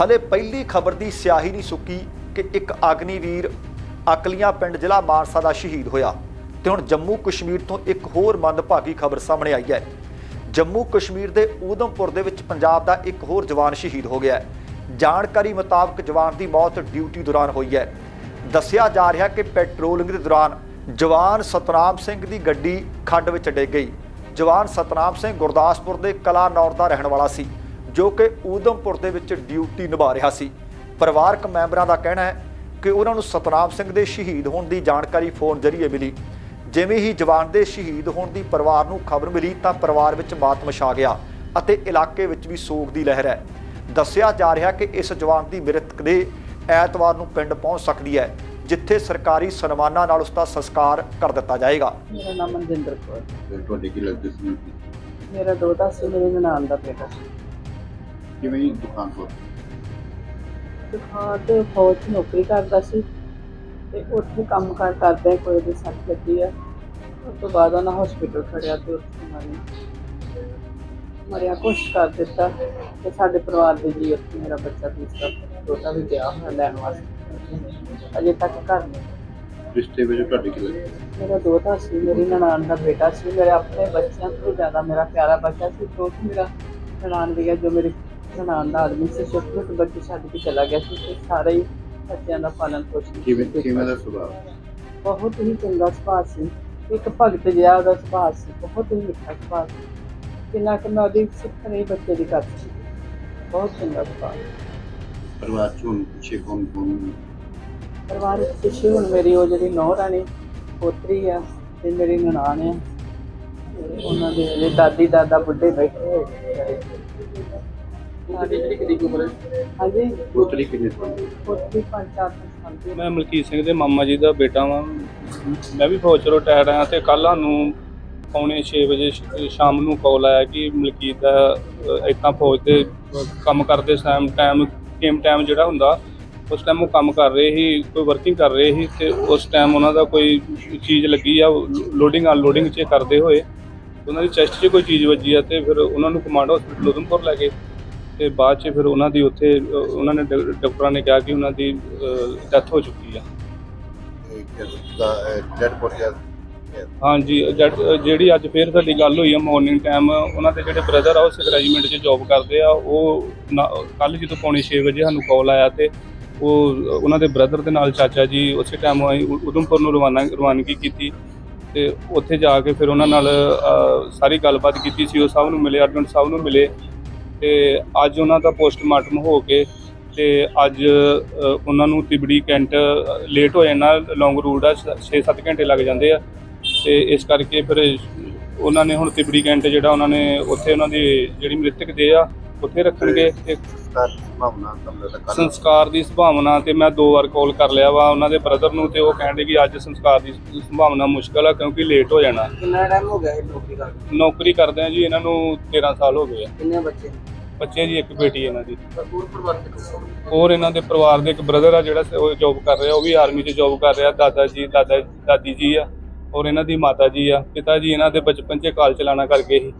ਹਲੇ ਪਹਿਲੀ ਖਬਰ ਦੀ ਸਿਆਹੀ ਨਹੀਂ ਸੁੱਕੀ ਕਿ ਇੱਕ ਅਗਨੀਵੀਰ ਅਕਲੀਆਂ ਪਿੰਡ ਜ਼ਿਲ੍ਹਾ ਮਾਨਸਾ ਦਾ ਸ਼ਹੀਦ ਹੋਇਆ ਤੇ ਹੁਣ ਜੰਮੂ ਕਸ਼ਮੀਰ ਤੋਂ ਇੱਕ ਹੋਰ ਮੰਦਭਾਗੀ ਖਬਰ ਸਾਹਮਣੇ ਆਈ ਹੈ। ਜੰਮੂ ਕਸ਼ਮੀਰ ਦੇ ਊਧਮਪੁਰ ਦੇ ਵਿੱਚ ਪੰਜਾਬ ਦਾ ਇੱਕ ਹੋਰ ਜਵਾਨ ਸ਼ਹੀਦ ਹੋ ਗਿਆ ਹੈ। ਜਾਣਕਾਰੀ ਮੁਤਾਬਕ ਜਵਾਨ ਦੀ ਮੌਤ ਡਿਊਟੀ ਦੌਰਾਨ ਹੋਈ ਹੈ। ਦੱਸਿਆ ਜਾ ਰਿਹਾ ਕਿ ਪੈਟਰੋਲਿੰਗ ਦੇ ਦੌਰਾਨ ਜਵਾਨ ਸਤਨਾਮ ਸਿੰਘ ਦੀ ਗੱਡੀ ਖੱਡ ਵਿੱਚ ਡਿੱਗ ਗਈ। ਜਵਾਨ ਸਤਨਾਮ ਸਿੰਘ ਗੁਰਦਾਸਪੁਰ ਦੇ ਕਲਾਨੌਰ ਦਾ ਰਹਿਣ ਵਾਲਾ ਸੀ। ਜੋ ਕਿ ਊਧਮਪੁਰ ਦੇ ਵਿੱਚ ਡਿਊਟੀ ਨਿਭਾ ਰਿਹਾ ਸੀ। ਪਰਿਵਾਰਕ ਮੈਂਬਰਾਂ ਦਾ ਕਹਿਣਾ ਹੈ ਕਿ ਉਹਨਾਂ ਨੂੰ ਸਤਨਾਮ ਸਿੰਘ ਦੇ ਸ਼ਹੀਦ ਹੋਣ ਦੀ ਜਾਣਕਾਰੀ ਫੋਨ ਜ਼ਰੀਏ ਮਿਲੀ। ਜਿਵੇਂ ਹੀ ਜਵਾਨ ਦੇ ਸ਼ਹੀਦ ਹੋਣ ਦੀ ਪਰਿਵਾਰ ਨੂੰ ਖਬਰ ਮਿਲੀ ਤਾਂ ਪਰਿਵਾਰ ਵਿੱਚ ਮਾਤਮ ਛਾ ਗਿਆ ਅਤੇ ਇਲਾਕੇ ਵਿੱਚ ਵੀ ਸੋਗ ਦੀ ਲਹਿਰ ਹੈ। ਦੱਸਿਆ ਜਾ ਰਿਹਾ ਕਿ ਇਸ ਜਵਾਨ ਦੀ ਮ੍ਰਿਤਕ ਦੇ ਐਤਵਾਰ ਨੂੰ ਪਿੰਡ ਪਹੁੰਚ ਸਕਦੀ ਹੈ ਜਿੱਥੇ ਸਰਕਾਰੀ ਸਨਮਾਨਾਂ ਨਾਲ ਉਸ ਦਾ ਸੰਸਕਾਰ ਕਰ ਦਿੱਤਾ ਜਾਏਗਾ। ਮੇਰਾ ਨਾਮ ਮਨਜਿੰਦਰ ਕੌਰ ਤੁਹਾਡੇ ਕੀ ਲੱਗਦੇ ਸੀ? ਮੇਰਾ ਦੋਤਾ ਸੀ ਮੇਰੇ ਦਾ ਬੇਟਾ ਸੀ। ਕਿਵੇਂ ਹੀ ਦੁਕਾਨ ਤੋਂ ਦੁਕਾਨ ਤੇ ਫੌਜ 'ਚ ਨੌਕਰੀ ਕਰਦਾ ਸੀ ਤੇ ਉੱਥੇ ਕੰਮ ਕਾਰ ਕਰਦਾ ਕੋਈ ਦੇ ਸੱਟ ਲੱਗੀ ਆ। ਉਸ ਤੋਂ ਬਾਅਦ ਉਹਨਾਂ ਹਸਪੀਟਲ ਖੜਿਆ ਤੇ ਉੱਥੇ ਮਰਿਆ ਮਰਿਆ ਕੁਛ ਕਰ ਦਿੱਤਾ ਤੇ ਸਾਡੇ ਪਰਿਵਾਰ ਦੇ ਜੀ ਉੱਥੇ ਮੇਰਾ ਬੱਚਾ ਦੂਸਰਾ ਦੋਤਾ ਵੀ ਗਿਆ ਹੋਇਆ ਲੈਣ ਵਾਸਤੇ। ਅਜੇ ਤੱਕ ਘਰ ਨਹੀਂ। ਰਿਸ਼ਤੇ ਵਿੱਚ ਤੁਹਾਡੇ ਕੀ ਲੱਗਦੇ? ਮੇਰਾ ਦੋਤਾ ਸੀ ਮੇਰੀ ਨਨਾਣ ਦਾ ਬੇਟਾ ਸੀ ਮੇਰੇ ਆਪਣੇ ਬੱਚਿਆਂ ਤੋਂ ਜ਼ਿਆਦਾ ਮੇਰਾ ਪਿਆਰਾ ਬੱਚਾ ਸੀ ਜੋ ਕਿ ਮੇਰਾ ਨਨਾਣ ਵੀ ਹੈ ਜੋ ਮੇਰੀ ਨਨਾਣ ਦਾ ਆਦਮੀ ਸੀ ਛੋਟੇ ਛੋਟੇ ਬੱਚੇ ਛੱਡ ਕੇ ਚਲਾ ਗਿਆ ਸੀ ਤੇ ਸਾਰੇ ਹੀ ਬੱਚਿਆਂ ਦਾ ਪਾਲਣ ਪੋਸ਼ਣ ਕਿਵੇਂ। ਕਿਵੇਂ ਦਾ ਸੁਭਾਅ? ਬਹੁਤ ਹੀ ਚੰਗਾ ਸੁਭਾਅ ਸੀ। ਇੱਕ ਭਗਤ ਜਿਹਾ ਉਹਦਾ ਸੁਭਾਅ ਸੀ ਬਹੁਤ ਹੀ ਮਿੱਠਾ ਸੁਭਾਅ ਸੀ। ਕਿੰਨਾ ਕਿ ਮੈਂ ਉਹਦੀ ਸਿੱਖ ਨਹੀਂ ਬੱਚੇ ਦੀ ਕਰ ਸੀ। ਬਹੁਤ ਚੰਗਾ ਸੁਭਾਅ। ਪਰਿਵਾਰ ਚ ਪਿੱਛੇ ਕੌਣ ਕੌਣ ਪਰਿਵਾਰ ਵਿੱਚ ਖੁਸ਼ੀ ਹੁਣ ਮੇਰੀ ਉਹ ਜਿਹੜੀ ਨੌਂ ਰਾਣੀ ਪੋਤਰੀ ਆ ਤੇ ਮੇਰੀ ਨਨਾਣ ਆ। ਤੇ ਉਹਨਾਂ ਦੇ ਜਿਹੜੇ ਦਾਦੀ ਦਾਦਾ ਬੁੱਢੇ ਬੈਠੇ ਹੋਏ। ਸਾਡੀ ਜਿਹੜੀ ਕਿੰਨੀ ਉਮਰ ਹੈ ਹਾਂਜੀ ਪੋਤਰੀ ਕਿੰਨੇ ਤੁਹਾਡੀ ਪੋਤਰੀ ਪੰਜ ਚਾਰ ਪੰਜ ਸਾਲ ਦੀ। ਮੈਂ ਮਲਕੀਤ ਸਿੰਘ ਦੇ ਮਾਮਾ ਜੀ ਦਾ ਬੇਟਾ ਵਾਂ। ਮੈਂ ਵੀ ਫੌਜ 'ਚ ਰਿਟਾਇਰ ਆ ਤੇ ਕੱਲ੍ਹ ਸਾਨੂੰ ਪੌਣੇ 6 ਵਜੇ ਸ਼ਾਮ ਨੂੰ ਕਾਲ ਆਇਆ ਕਿ ਮਲਕੀਤ ਦਾ ਇਤਾਂ ਫੌਜ ਦੇ ਕੰਮ ਕਰਦੇ ਟਾਈਮ ਟਾਈਮ ਗੇਮ ਟਾਈਮ ਜਿਹੜਾ ਹੁੰਦਾ ਉਸ ਟਾਈਮ ਉਹ ਕੰਮ ਕਰ ਰਹੇ ਸੀ ਕੋਈ ਵਰਕਿੰਗ ਕਰ ਰਹੇ ਸੀ ਤੇ ਉਸ ਟਾਈਮ ਉਹਨਾਂ ਦਾ ਕੋਈ ਚੀਜ਼ ਲੱਗੀ ਆ ਲੋਡਿੰਗ ਅਨਲੋਡਿੰਗ 'ਚ ਕਰਦੇ ਹੋਏ। ਉਹਨਾਂ ਦੀ ਚੈਸਟ 'ਚ ਕੋਈ ਚੀਜ਼ ਵੱਜੀ ਆ ਤੇ ਫਿਰ ਉਹਨਾਂ ਨੂੰ ਕਮਾਂਡ ਹਸਪੀਟਲ ਉਧਮਪੁਰ ਲੈ ਗਏ। ਤੇ ਬਾਅਦ 'ਚ ਫਿਰ ਉਹਨਾਂ ਦੀ ਉੱਥੇ ਅ, ਉਹਨਾਂ ਨੇ ਡਾ- ਡਾਕਟਰਾਂ ਨੇ ਕਿਹਾ ਕਿ ਉਹਨਾਂ ਦੀ ਡੈਥ ਹੋ ਚੁੱਕੀ ਆ। ਡੈਡ ਬੋਡੀ ਹਾਂਜੀ ਜਦ- ਜਿਹੜੀ ਅੱਜ ਫੇਰ ਸਾਡੀ ਗੱਲ ਹੋਈ ਆ ਮਾਰਨਿੰਗ ਟਾਈਮ ਉਹਨਾਂ ਦੇ ਜਿਹੜੇ ਬ੍ਰਦਰ ਆ ਉਹ ਸਿੱਖ ਰੈਜੀਮੈਂਟ 'ਚ ਜੌਬ ਕਰਦੇ ਆ। ਉਹ ਕੱਲ ਜਦੋਂ ਪੌਣੇ 6 ਵਜੇ ਸਾਨੂੰ ਕਾਲ ਆਇਆ ਤੇ ਉਹ ਉਹਨਾਂ ਦੇ ਬ੍ਰਦਰ ਦੇ ਨਾਲ ਚਾਚਾ ਜੀ ਉਸੇ ਟਾਈਮ ਆਈ ਉ- ਉਧਮਪੁਰ ਨੂੰ ਰਵਾਨਾ ਰਵਾਨਗੀ ਕੀਤੀ ਤੇ ਉੱਥੇ ਜਾ ਕੇ ਫਿਰ ਉਹਨਾਂ ਨਾਲ ਅ, ਸਾਰੀ ਗੱਲਬਾਤ ਕੀਤੀ ਸੀ। ਉਹ ਸਭ ਨੂੰ ਮਿਲੇ ਅਰਜੁਨ ਸਾਹਿਬ ਨੂੰ ਮਿਲੇ। ਤੇ ਅੱਜ ਉਹਨਾਂ ਦਾ ਪੋਸਟਮਾਰਟਮ ਹੋ ਕੇ ਤੇ ਅੱਜ ਉਹਨਾਂ ਨੂੰ ਤਿਬੜੀ ਕੈਂਟ ਲੇਟ ਹੋ ਜਾਣਾ ਲੌਂਗ ਰੂਟ ਆ 6-7 ਘੰਟੇ ਲੱਗ ਜਾਂਦੇ ਆ। ਤੇ ਇਸ ਕਰਕੇ ਫਿਰ ਉਹਨਾਂ ਨੇ ਹੁਣ ਤਿਬੜੀ ਕੈਂਟ ਜਿਹੜਾ ਉਹਨਾਂ ਨੇ ਉੱਥੇ ਉਹਨਾਂ ਦੀ ਜਿਹੜੀ ਮ੍ਰਿਤਕ ਦੇ ਆ ਉੱਥੇ ਰੱਖਣਗੇ ਤੇ ਭਾਵਨਾ ਸੰਸਕਾਰ ਦੀ ਸੰਭਾਵਨਾ ਤੇ ਮੈਂ ਦੋ ਵਾਰ ਕਾਲ ਕਰ ਲਿਆ ਵਾ ਉਹਨਾਂ ਦੇ ਬ੍ਰਦਰ ਨੂੰ ਤੇ ਉਹ ਕਹਿੰਦੇ ਕਿ ਅੱਜ ਸੰਸਕਾਰ ਦੀ ਸੰਭਾਵਨਾ ਮੁਸ਼ਕਲ ਆ ਕਿਉਂਕਿ ਲੇਟ ਹੋ ਜਾਣਾ। ਕਿੰਨਾ ਟਾਈਮ ਹੋ ਗਿਆ ਇਹ ਨੌਕਰੀ ਕਰਦੇ ਨੌਕਰੀ ਕਰਦੇ ਆ ਜੀ ਇਹਨਾਂ ਨੂੰ 13 ਸਾਲ ਹੋ ਗਏ ਆ। ਕਿੰਨੇ ਬੱਚੇ? ਬੱਚੇ ਜੀ ਇੱਕ ਬੇਟੀ ਇਹਨਾਂ ਦੀ। ਪਰਿਵਾਰ ਹੋਰ ਇਹਨਾਂ ਦੇ ਪਰਿਵਾਰ ਦੇ ਇੱਕ ਬ੍ਰਦਰ ਆ ਜਿਹੜਾ ਉਹ ਜੌਬ ਕਰ ਰਿਹਾ ਉਹ ਵੀ ਆਰਮੀ 'ਚ ਜੌਬ ਕਰ ਰਿਹਾ ਦਾਦਾ ਜੀ ਦਾਦਾ ਦਾਦੀ ਜੀ ਆ ਔਰ ਇਹਨਾਂ ਦੀ ਮਾਤਾ ਜੀ ਆ। ਪਿਤਾ ਜੀ ਇਹਨਾਂ ਦੇ ਬਚਪਨ 'ਚ ਕਾਲ ਚਲਾਣਾ ਕਰ ਗਏ ਸੀ।